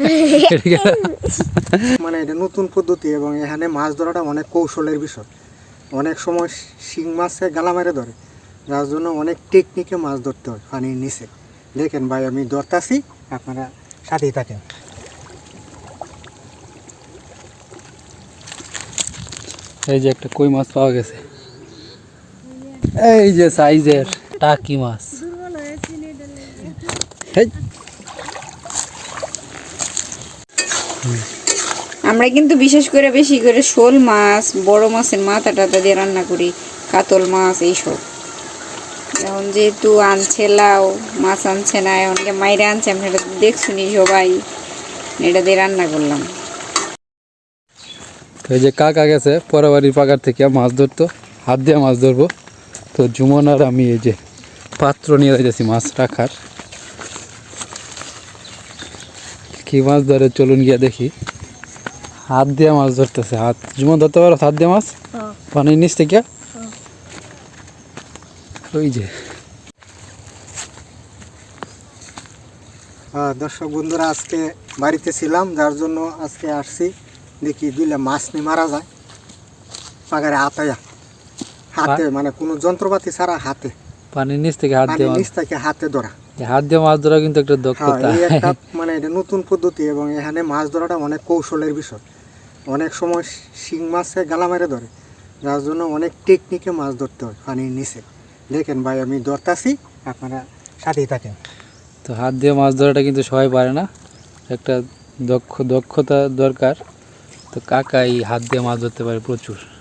মানে এটা নতুন পদ্ধতি এবং এখানে মাছ ধরাটা অনেক কৌশলের বিষয়। অনেক সময় শিং মাছে গালা মেরে ধরে যার জন্য অনেক টেকনিকে মাছ ধরতে হয় পানির নিচে। দেখেন ভাই আমি ধরতাছি আপনারা সাথেই থাকেন। এই যে একটা কই মাছ পাওয়া গেছে। এই যে সাইজের টাকি মাছ। আমরা কিন্তু বিশেষ করে বেশি করে শোল মাছ, বড় মাছের মাথা টাথা দিয়ে রান্না করি, কাতল মাছ এইসব। এখন যেহেতু আনছে লাউ, মাছ আনছে না এমনকি মাইরে আনছে আমরা এটা দেখছুনি সবাই, এটা দিয়ে রান্না করলাম। তো এই যে কাকা গেছে পরাবাড়ির পাকার থেকে মাছ ধরতো, হাত দিয়ে মাছ ধরবো। তো জুমন আর আমি এই যে পাত্র নিয়ে যাইতেছি মাছ রাখার। কি মাছ ধরে চলুন গিয়া দেখি। হাত দিয়ে মাছ ধরতেছে হাত জুমন ধরতে পারো হাত দিয়ে মাছ? পানির নিচ থেকে? ওই যে। দর্শক বন্ধুরা আজকে বাড়িতে ছিলাম যার জন্য আজকে আসছি। দেখি দুইলে মাছ নিয়ে মারা যায়। পাগারে হাতায়া। হাতে মানে কোনো যন্ত্রপাতি ছাড়া হাতে। পানির নিচ থেকে হাত দিয়ে নিচ থেকে হাতে ধরা। হাত দিয়ে মাছ ধরা কিন্তু একটা হ্যাঁ দক্ষতা। একটা মানে এটা নতুন পদ্ধতি এবং এখানে মাছ ধরাটা অনেক কৌশলের বিষয়। অনেক সময় শিং মাছে গালা মেরে ধরে, যার জন্য অনেক টেকনিকে মাছ ধরতে হয় পানির নিচে। দেখেন ভাই, আমি ধরতাছি, আপনারা সাথেই থাকেন। তো হাত দিয়ে মাছ ধরাটা কিন্তু সবাই পারে না। একটা দক্ষ, দক্ষতা দরকার। তো কাকা এই হাত দিয়ে মাছ ধরতে পারে প্রচুর।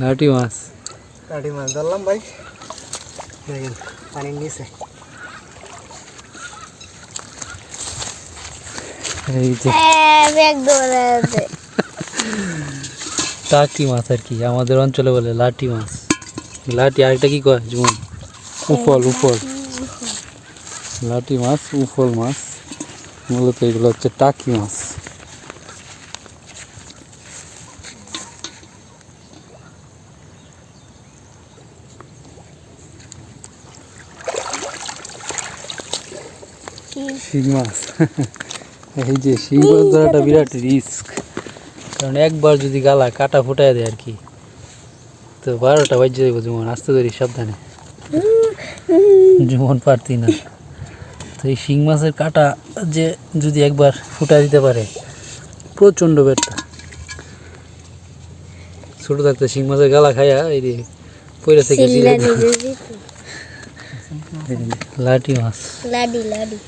লাঠি মাছ। গাড়ি মাছ ধরলাম ভাই। দেখেন পানির নিচে। এই যে। টাকি মাছ আর কি আমাদের অঞ্চলে বলে লাঠি মাছ। লাঠি আরেকটা কি কয় যেমন উফল। উফল। লাঠি মাছ উফল মাছ। মূলত এগুলো হচ্ছে টাকি মাছ। শিং মাছ। এই যে শিং মাছ ধরাটা বিরাট রিস্ক। কারণ একবার যদি গালা কাটা ফুটায় দেয় আর কি তো বারোটা বাজে যাব যেমন আসতে ধরি সাবধানে। যেমন পারতি না। তো এই শিং মাছের কাটা যে যদি একবার ফুটা দিতে পারে প্রচণ্ড বেটটা ছোটো থাকতে শিং মাছের গালা খাইয়া এই যে পয়লা থেকে লাঠি মাছ। লাডি লাডি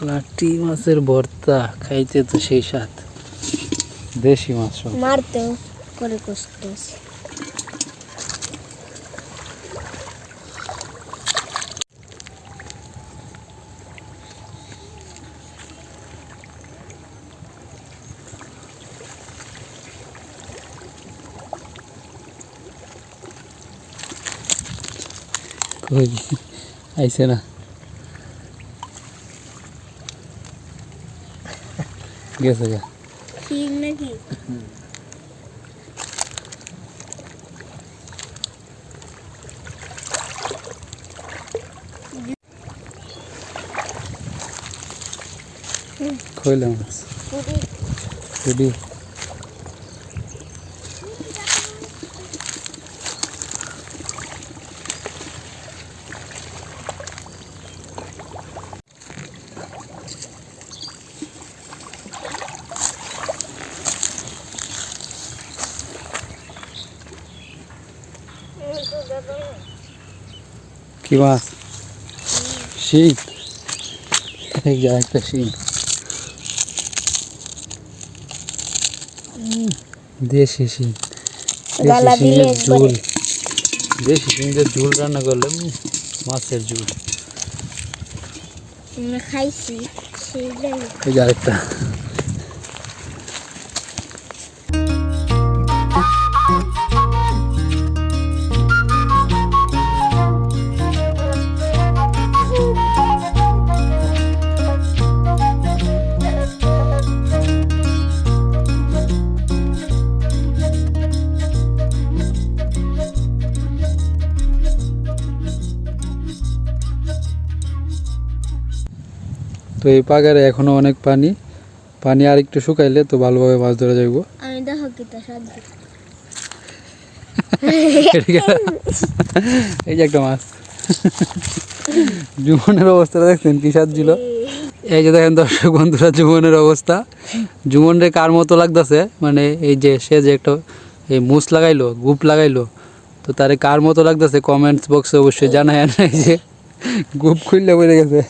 লাটি মাছের ভর্তা খাইতে তো সেই স্বাদ। দেশি মাছ সব। মারতেও করে কষ্ট আছে। কই আইছে না গেছে গা ঠিক নাকি খইলাম মাছ কি মাছ শিং এই যে একটা শিং দেশি শিং গালা দেশি দিলে শিঙের একবারে। ঝোল। দেশি শিঙের ঝোল রান্না করলে মাছের ঝোল। খাইছি এই যে আরেকটা। তো এই পাগারে এখনও অনেক পানি। পানি আর একটু শুকাইলে তো ভালোভাবে মাছ ধরা যাইব। আমি দেখো এই যে একটা মাছ। জুমনের অবস্থাটা দেখছেন? কি সাজছিল এই যে দেখেন দর্শক বন্ধুরা জুমনের অবস্থা। জুমনরে কার মতো লাগতেছে? মানে এই যে সে যে একটা এই মুস লাগাইলো গুপ লাগাইলো তো তারে কার মতো লাগতেছে? কমেন্টস বক্সে অবশ্যই জানায় যে গুপ খুললে বেড়ে গেছে।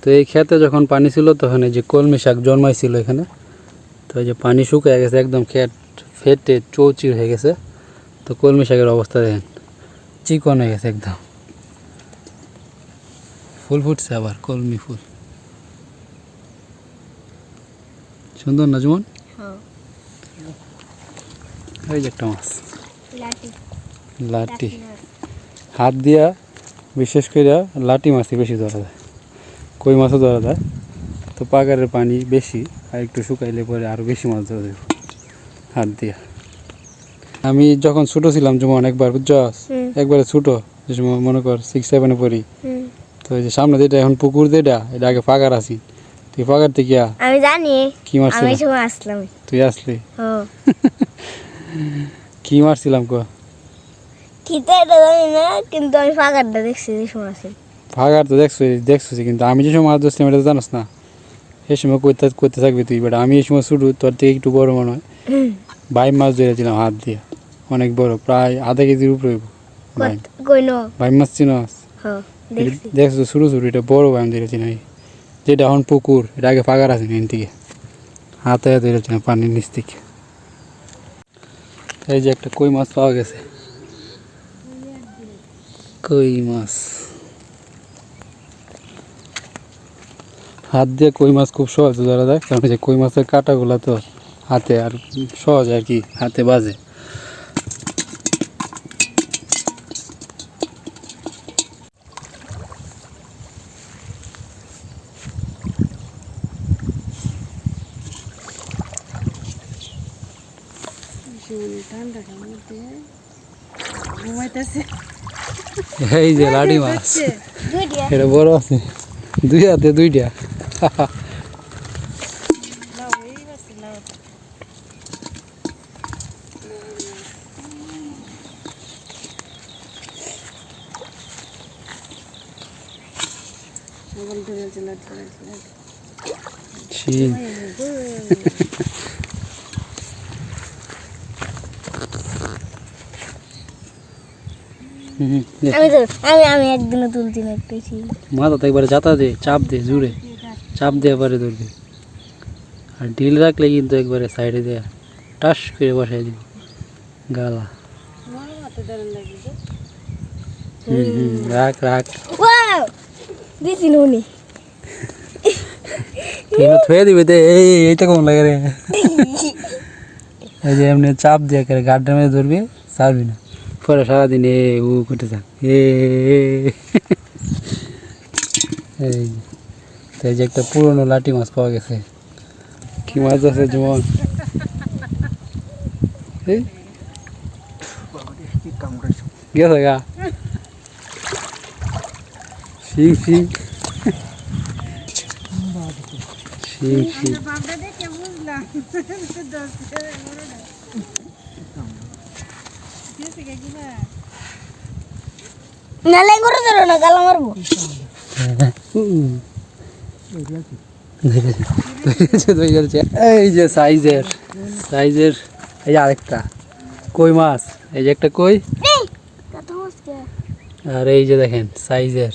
তো এই খেতে যখন পানি ছিল তখন এই যে কলমি শাক জন্মাইছিল এখানে। তো এই যে পানি শুকিয়ে গেছে একদম খেত ফেটে চৌচির হয়ে গেছে। তো কলমি শাকের অবস্থা দেখেন চিকন হয়ে গেছে একদম। ফুল ফুটছে আবার কলমি ফুল। সুন্দর না যেমন হ্যাঁ। এই যে একটা মাছ। লাটি হাত দিয়া বিশেষ করে লাটি মাছই বেশি ধরা যায় কই মাছও ধরা যায়। তো পাগারের পানি বেশি আর একটু শুকাইলে পরে আরও বেশি মাছ ধরা যাবে হাত দিয়া। আমি যখন ছোটো ছিলাম যেমন একবার হুম। একবারে ছোটো যে সময় মনে কর সিক্স সেভেনে পড়ি। তো এই যে সামনে যেটা এখন পুকুর যেটা এটা আগে পাগার আছি। তুই পাগার থেকে আমি জানি। কি মারছিল আমি আসলাম। তুই আসলি? কি মারছিলাম ক? খিতে জানি না কিন্তু আমি ফাঁকারটা দেখছি যে সময় আছে। ভাগার তো দেখছ দেখছ কিন্তু আমি যে সময় এটা জানোস না। এই সময় করতে করতে থাকবি তুই বেটা আমি এই সময় শুরু তোর থেকে একটু বড় মনে হয়। বাইম মাছ ধরেছিলাম হাত দিয়ে। অনেক বড় প্রায় আধা কেজির উপরে বাইম মাছ চিনস হ্যাঁ দেখছ। শুরু শুরু এটা বড় বাইম ধরেছিলাম যেটা এখন পুকুর এটা আগে ফাঁকার আছে এখান থেকে। হাতে ধরেছিলাম পানির নিচ থেকে। এই যে একটা কই মাছ পাওয়া গেছে। কই মাছ? হাত দিয়ে কই মাছ খুব সহজে ধরা যায় কারণ যে কই মাছের কাঁটাগুলো তো হাতে আর সহজ আর কি, হাতে বাজে। এই যে লাডি মাছ। এটা বড় আছে। দুই হাতে দুইটা। শিং হুম, দে। আমি তো আমি আমি একদিনও তুলছি না একটু মাথা তো একবারে যাতা দে চাপ দে জুড়ে। চাপ দিয়ে এবারে ধরবি আর ঢিল রাখলে কিন্তু একবারে সাইডে দেয়া টাস করে বসাই দিবি। গালা। হুম হুম রাখ রাখ। দিছি নুনি কিন্তু থুয়ে দিবে দে এই এই, এইটা কেমন লাগে রে? এই যে এমনি চাপ দিয়ে করে গাড্ডার মধ্যে ধরবি ছাড়বি না। পরে সারাদিন এ উ করতে থাক। এই যে। একটা পুরনো লাঠি মাছ পাওয়া গেছে কি মাছ আছে যেমন গেছে গা শিং শিং শিং শিং নালে করে ধরো না গালা মারবো। এই যে সাইজের সাইজের এই যে আরেকটা। কই মাছ? এই যে একটা কই? আর এই যে দেখেন সাইজের।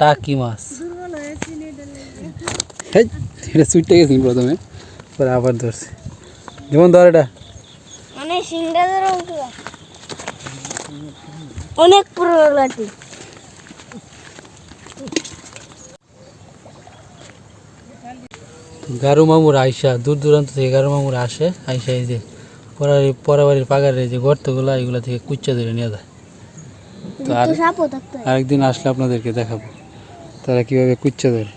টাকি মাছ। এটা ছুটতে গেছি প্রথমে পরে আবার ধরছে। যেমন ধর এটা। মানে অনেক পুরনো লাঠি গারু মামুর আইসা দূর দূরান্ত থেকে গারু মামুর আসে আইসা এই যে পরারি পরাবাড়ির পাগারে যে গর্তগুলো এগুলো থেকে কুচ্চা ধরে নিয়ে যায় তো আর। আরেকদিন আসলে আপনাদেরকে দেখাবো তারা কীভাবে কুচ্চা ধরে?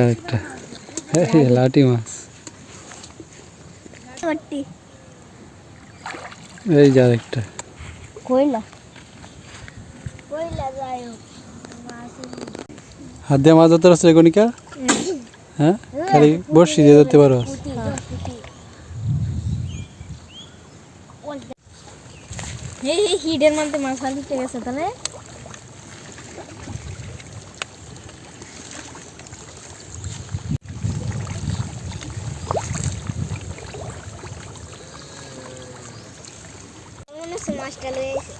আরেকটা লাঠি মাছ। এই যা একটা কইলা? কইলা যায় হাত দিয়ে মাছ ধরতে পারছ কনিকা হ্যাঁ? খালি বর্ষি দিয়ে ধরতে পারো। হিডের মধ্যে মাছ ফালিতে গেছে তাহলে মনে হচ্ছে মাছটা লয়ে এসে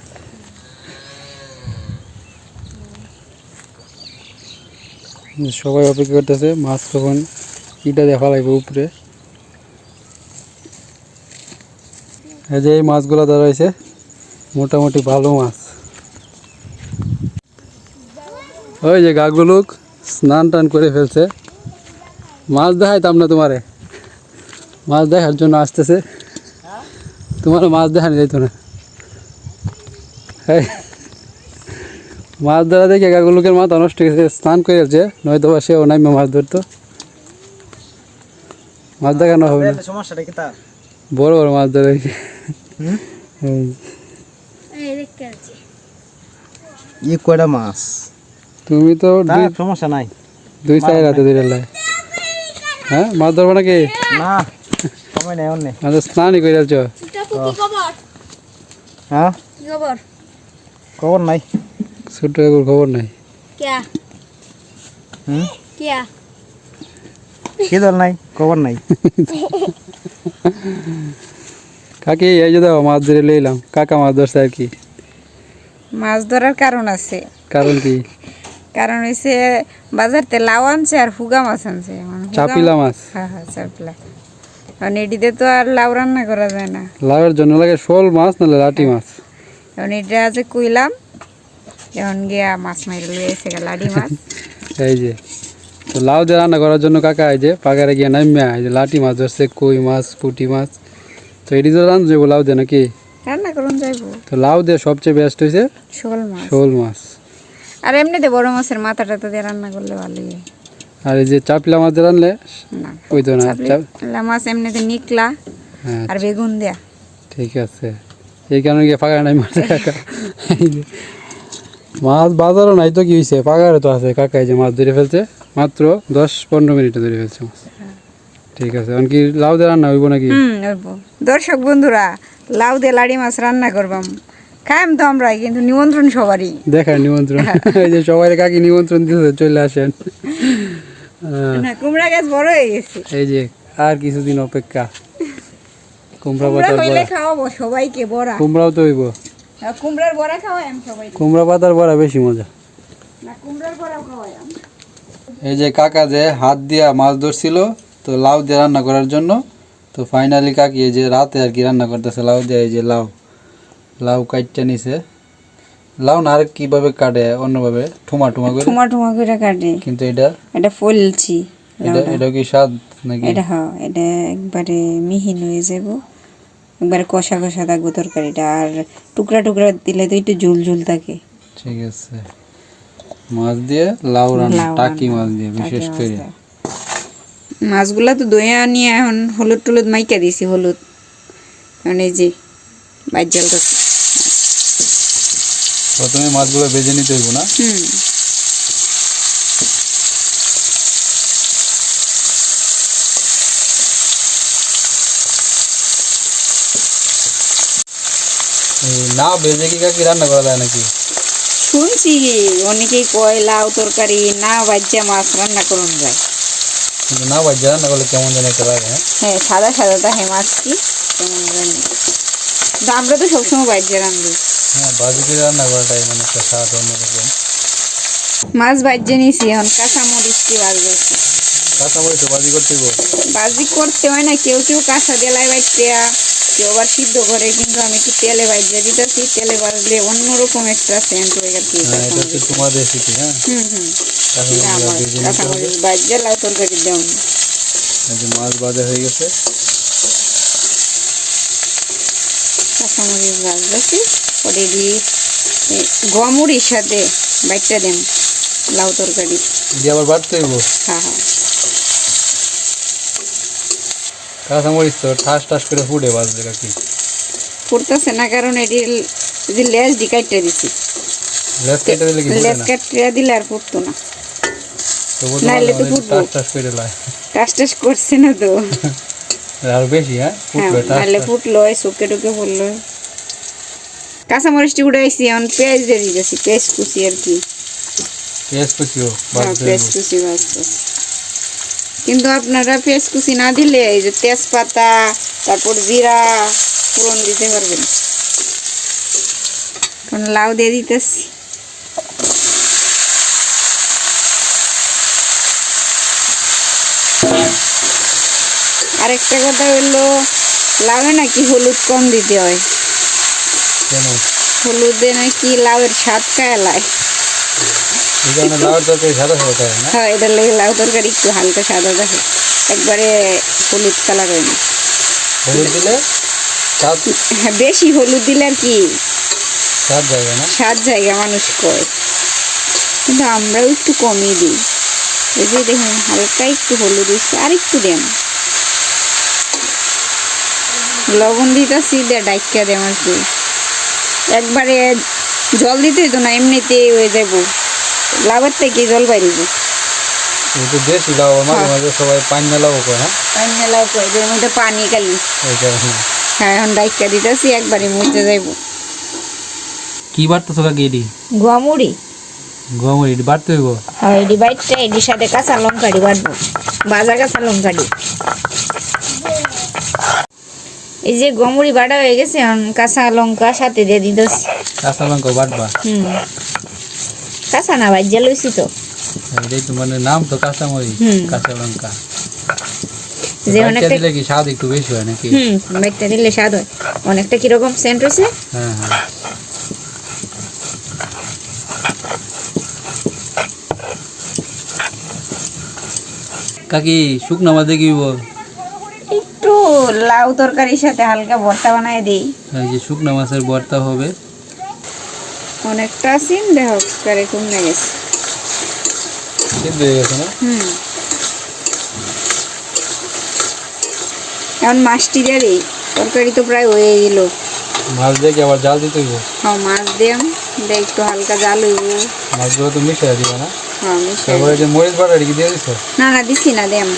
সবাই অপেক্ষা করতেছে মাছ কখন ইটা দেখা লাগবে উপরে। এই যে এই মাছগুলো ধরা হয়েছে মোটামুটি ভালো মাছ। ওই যে গাগুলুক স্নান টান করে ফেলছে। মাছ দেখাইতাম না তোমারে। মাছ দেখার জন্য আসতেছে। তোমার মাছ দেখানো যাইতো না। এই, মাছ ধরা দেখে গাগুলুকের মাথা নষ্ট হয়ে গেছে স্নান করে যাচ্ছে নয়তো বা সেও নামবে মাছ ধরতো। মাছ দেখানো হবে না। সমস্যাটা কি তার? বড় বড় মাছ ধরে। এই, কয়টা মাছ? তুমি তো সমস্যা নাই। দুই চার হাতে ধরে লাই। হ্যাঁ? মাছ ধরবো নাকি? না সময় নেই অন্য। মাছ স্নানই করে যাচ্ছ হ্যাঁ? খবর? খবর নাই। ছোট্ট এগুলো খবর নাই। কিয়া? কি দল নাই? খবর নাই। কাকি এই যে দাও মাছ ধরে লইলাম কাকা মাছ ধরছে আর কি? মাছ ধরার কারণ আছে। কারণ কি? কারণ হইছে বাজারতে লাউ আনছে আর ফুগা মাছ আনছে। চাপিলা মাছ? হ্যাঁ হ্যাঁ চাপিলা। কারণ এটিতে তো আর লাউ রান্না করা যায় না। লাউয়ের জন্য লাগে শোল মাছ নাহলে লাটি মাছ। এখন এটা আছে কইলাম এখন গিয়া মাছ মাইরে গেল লাডি মাছ। এই যে তো লাউ দিয়ে রান্না করার জন্য কাকা এই যে পাকারে গিয়ে নামিয়া এই যে লাটি মাছ ধরছে কই মাছ পুঁটি মাছ। তো এটি তো রান্ধ যাব লাউ দিয়ে নাকি? রান্না করুন যাইব। তো লাউ দিয়ে সবচেয়ে বেস্ট হয়েছে শোল মাছ। শোল মাছ। আর এমনিতে বড় মাছের মাথা টাথা দিয়ে রান্না করলে ভালোই। হয়। আর এই যে চাপলা মাছ রানলে না ওই তো না চাপলা মাছ এমনিতে নিকলা হ্যাঁ আর বেগুন দেয়া। ঠিক আছে। এই কারণে গিয়ে ফাঁকা নাই মাছ কাকা মাছ বাজারও নাই তো কি হয়েছে পাকারে তো আছে কাকা এই যে মাছ ধরে ফেলছে। মাত্র দশ পনেরো মিনিটে ধরে ফেলছে মাছ। ঠিক আছে এখন কি লাউ দিয়ে রান্না হইব নাকি? দর্শক বন্ধুরা লাউ দিয়ে লাড়ি মাছ রান্না করবাম। খাইম তো আমরাই কিন্তু নিমন্ত্রণ সবারই। দেখার নিমন্ত্রণ। এই যে সবাই কাকি নিমন্ত্রণ দিতে চলে আসেন। না কুমড়া গাছ বড় হয়ে গেছে। এই যে আর কিছুদিন অপেক্ষা। কুমড়া কুমড়া হইলে বড়া। খাওয়াবো সবাইকে বড়া। কুমড়াও তো হইব। কুমড়ার বড়া খাওয়াই আমি সবাই কুমড়া পাতার বড়া বেশি মজা। না কুমড়ার বড়া খাওয়াই আমি। এই যে কাকা যে হাত দিয়া মাছ ধরছিল তো লাউ দিয়ে রান্না করার জন্য তো ফাইনালি কাকি এই যে রাতে আর কি রান্না করতেছে লাউ দিয়ে এই যে লাউ। লাউ কাটটা নিছে। লাউ না আর কীভাবে কাটে অন্যভাবে? ঠুমা ঠুমা করে? ঠুমা ঠুমা করে কাটে। কিন্তু এটা? এটা ফলছি এটা এটা কি স্বাদ নাকি? এটা হ্যাঁ এটা একবারে মিহিন হয়ে যাব। একবারে কষা কষা থাকব তরকারিটা আর টুকরা টুকরা দিলে তো একটু ঝুল ঝুল থাকে। ঠিক আছে। মাছ দিয়ে লাউ রান্না টাকি মাছ দিয়ে বিশেষ করে। মাছগুলা তো দইয়া নিয়ে এখন হলুদ টলুদ মাইকা দিছি হলুদ। মানে যে বাইর জলটাছে প্রথমে মাছগুলো ভেজে নিতে হইব না? হুম। না ভেজে কি কাকি রান্না করা যায় নাকি? শুনছি অনেকেই কয় লাউ তরকারি না বাজ্যা মাছ রান্না করুন যায়। কিন্তু না ভাজ্যা রান্না করলে কেমন যেন একটা লাগে হ্যাঁ? হ্যাঁ সাদা সাদা থাকে মাছটি কেমন জানি। কিন্তু আমরা তো সবসময় বাজ্যা রান্ধি। হ্যাঁ ভাজি করে রান্না করাটাই মানে একটা স্বাদ অন্যরকম। মাছ বাজ্যে নিয়েছি এখন কাঁচা মরিচকে বাজবে। কাঁচা মরিচ ভাজি করতে করতে হয় না কেউ কেউ কাঁচা দেলায় বাজতে কেউ আবার সিদ্ধ করে কিন্তু আমি একটু তেলে দিতেছি তেলে অন্যরকম একটা সেন্ট হয়ে গেছে হ্যাঁ এটা তোমার রেসিপি হ্যাঁ? হুম হুম। কাঁচা মরিচ ভেজে লাউ তরকারি দেওয়া এই যে মাছ ভাজা হয়ে গেছে। কাঁচা মরিচ পরে দিয়ে সাথে বাইটটা দেন লাউ তরকারি। দিয়ে আবার বাড়তে হইব? হ্যাঁ হ্যাঁ। কাঁচা মরিচ তো ঠাস ঠাস করে ফুটে বাজবে কাকি ফুটতেছে না কারণ এটি এই যে লেজ দি কাটতে দিছি লেস কেটে দিলে কি ফুটে লেজ না কাটতে দিলে আর ফুটতো না তবু নাইলে তো ফুটবো। টাস টাস করে লয় টাস টাস করছে না তো আর বেশি হ্যাঁ হ্যাঁ ফুটবে টাস নাহলে ফুটলো এই চোখে টোকে পড়ল কাঁচামরিচটি উঠাইছি এখন পেঁয়াজ দিয়ে দিতেছি পেঁয়াজ কুচি আর কি পেঁয়াজ কুচিও হ্যাঁ বাদ পেঁয়াজ কুচি বাঁচতেছি কিন্তু আপনারা পেঁয়াজ কুচি না দিলে এই যে তেজপাতা তারপর জিরা ফোড়ন দিতে পারবেন। এখন লাউ দিয়ে দিতেছি। আরেকটা কথা হলো লাউয়ে নাকি হলুদ কম দিতে হয়? হলুদে নাকি লাউয়ের স্বাদ কায়ালায়। হ্যাঁ এটার লেগে লাউ তরকারি একটু হালকা সাদা একবারে হলুদ কালার হয় না হলুদ দিলে হ্যাঁ বেশি হলুদ দিলে আর কি? সাত জায়গা না? সাত জায়গা মানুষ কয়। কিন্তু আমরাও একটু কমই দিই। এই যে দেখুন হালকা একটু হলুদ দিচ্ছে আর একটু দেন। লবণ দিতেছি দিয়ে ডাইকা দেম আর কি একবারে জল দিতে তো না এমনিতে হয়ে যাব। লাভের থেকে জল বাইরিব এই তো দেশি লাউ মাঝে হ্যাঁ। মাঝে সবাই পানি লাউ করে হ্যাঁ? পানি লাউ কয় যে এর মধ্যে পানি কারণে। হ্যাঁ এখন ডাইকা দিতেছি একবারে মুড়তে যাইবো। কি বাড়তো তোকা গেডি গোয়ামুড়ি। গমরি বাড়তে হইব? আর এডি বাইটটা এডির সাথে কাঁচা লঙ্কাড়ি বাটবো বাজা কাঁচা লঙ্কাড়ি এই যে গমুড়ি বাটা হয়ে গেছে এখন কাঁচা লঙ্কা সাথে দিয়ে দিতেছি। কাঁচা লঙ্কা বাটবা হুম। কাঁচা না লইছি তো। তো মানে নাম তো কাঁচা লঙ্কা যে অনেকটা দিলে কি স্বাদ একটু বেশি হয় নাকি? হুম দিলে স্বাদ হয়। অনেকটা কীরকম সেন্ট হয়েছে হ্যাঁ হ্যাঁ। কাকি শুকনো মাছ দেখিব একটু লাউ তরকারির সাথে হালকা ভর্তা বানাই দিই। এই যে শুকনো মাছের ভর্তা হবে। অনেকটা সিন দেখ করে কমে গেছে। সিদ্ধ হয়ে গেছে না? হুম। এখন মাছটি দিয়ে দিই তরকারি তো প্রায় হয়ে গেল। মাছ দেখে আবার জাল দিতে হইব? হ্যাঁ মাছ দিয়াম দিয়ে একটু হালকা জাল হইব। মাছগুলো তো মিশিয়ে দিবে না? হ্যাঁ মিশাই তারপরে যে মরিচ বাটা কি দিয়ে দিছো? না না দিছি না দিয়াম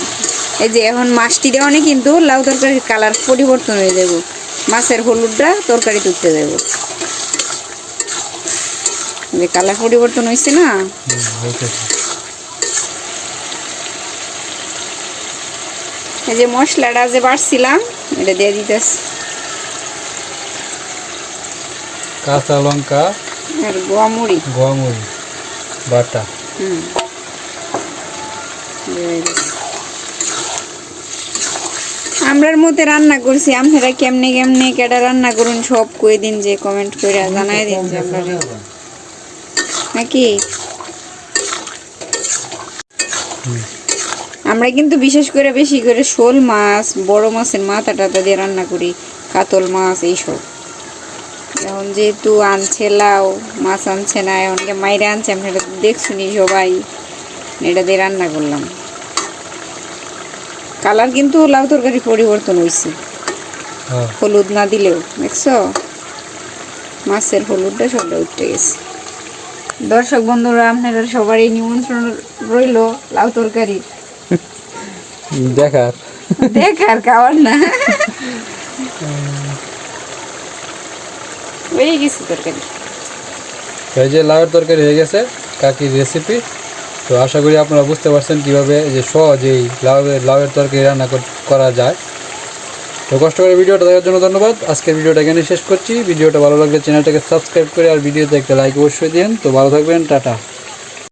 এই যে এখন মাছটি দেওয়া কিন্তু লাউ তরকারির কালার পরিবর্তন হয়ে যাব মাছের হলুদটা তরকারি তুলতে যাব যে কালার পরিবর্তন হয়েছে না? এই যে মশলাটা যে বাড়ছিলাম এটা দিয়ে দিতেছি। কাঁচা লঙ্কা আর গোয়ামুড়ি গমরি বাটা। হুম। আমরার মধ্যে রান্না করছি আপনারা কেমনে কেমনে কেটা রান্না করুন সব কই দিন যে কমেন্ট করে জানাই দিন যে আপনারা নাকি? আমরা কিন্তু বিশেষ করে বেশি করে শোল মাছ বড় মাছের মাথা টাথা দিয়ে রান্না করি কাতল মাছ এইসব। এখন যেহেতু আনছে লাউ মাছ আনছে না এমনকি মাইরে আনছে আমরা এটা দেখছুনি সবাই। এটা দিয়ে রান্না করলাম। কালার কিন্তু লাউ তরকারি পরিবর্তন হয়েছে হ্যাঁ। হলুদ না দিলেও দেখছ? মাছের হলুদটা সবটা উঠে গেছে। দর্শক বন্ধুরা আপনারা সবারই নিমন্ত্রণ রইল লাউ তরকারি। দেখার। দেখার খাওয়ার না। হয়ে গেছে তরকারি। এই যে লাউয়ের তরকারি হয়ে গেছে কাকির রেসিপি তো আশা করি আপনারা বুঝতে পারছেন কীভাবে যে সহজেই লাউয়ের লাউয়ের তরকারি রান্না করা যায়। তো কষ্ট করে ভিডিওটা দেখার জন্য ধন্যবাদ। আজকের ভিডিওটা এখানে শেষ করছি। ভিডিওটা ভালো লাগলে চ্যানেলটাকে সাবস্ক্রাইব করে আর ভিডিওতে একটা লাইক অবশ্যই দিন তো ভালো থাকবেন, টাটা।